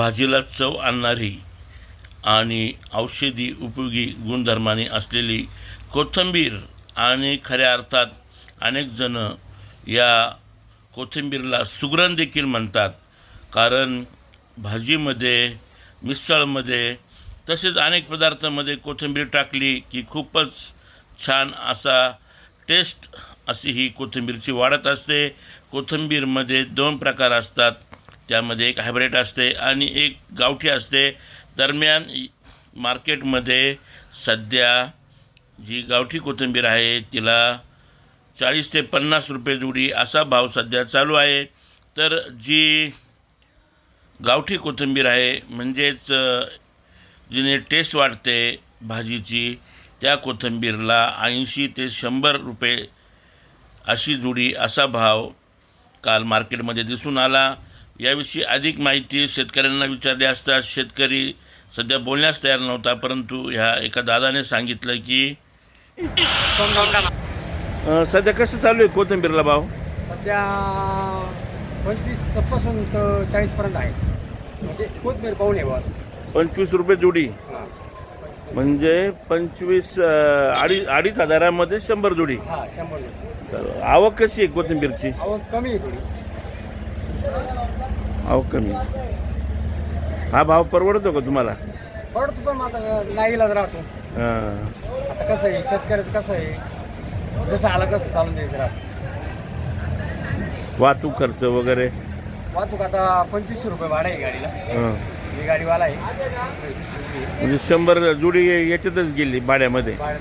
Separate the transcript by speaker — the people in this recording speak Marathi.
Speaker 1: भाजीला चव आणणारी आणि औषधी उपयोगी गुणधर्माने असलेली कोथिंबीर आणि खऱ्या अर्थात अनेकजणं या कोथिंबीरला सुगरण देखील म्हणतात. कारण भाजीमध्ये मिसळमध्ये तसेच अनेक पदार्थामध्ये कोथिंबीर टाकली की खूपच छान असा टेस्ट अशी ही कोथिंबीरची वाढत असते. कोथिंबीरमध्ये दोन प्रकार असतात. त्यामध्ये एक हायब्रेड असते आणि एक गावठी असते. दरम्यान मार्केटमध्ये सध्या जी गावठी कोथिंबीर आहे तिला चाळीस ते पन्नास रुपये जुडी असा भाव सध्या चालू आहे. तर जी गावठी कोथिंबीर आहे म्हणजेच जिने टेस्ट वाढते भाजीची त्या कोथिंबीरला ऐंशी ते शंभर रुपये अशी जुडी असा भाव काल मार्केटमध्ये दिसून आला. याविषयी अधिक माहिती शेतकऱ्यांना विचारली असता शेतकरी सध्या बोलण्यास तयार नव्हता परंतु ह्या एका दादाने सांगितलं की सध्या कसं चालू आहे कोथिंबीरला भाव?
Speaker 2: सध्या पंचवीसपासून तर चाळीसपर्यंत आहे. म्हणजे कोथमीर पाहून आहे बस.
Speaker 1: पंचवीस रुपये जुडी.
Speaker 2: हां.
Speaker 1: म्हणजे पंचवीस अं, अडीच अडीच हजारामध्ये शंभर जुडी.
Speaker 2: हां शंभर.
Speaker 1: तर आवक कशी आहे कोथिंबीरची?
Speaker 2: आवक कमी आहे थोडी.
Speaker 1: आवक कमी. हा भाव परवडतो का तुम्हाला?
Speaker 2: पडतो पण आता नाईलाच राहतो.
Speaker 1: हां.
Speaker 2: आता कसं आहे शेतकऱ्याचं कसं आहे? जसं आलं कसं चालून द्यायचं राहतं.
Speaker 1: वाहतूक खर्च वगैरे?
Speaker 2: वाहतूक आता पंचवीसशे रुपये भाडं आहे गाडीला.
Speaker 1: हां.
Speaker 2: मी गाडीवाला आहे.
Speaker 1: म्हणजे शंभर जुडी याच्यातच गेली भाड्यामध्ये?
Speaker 2: भाडं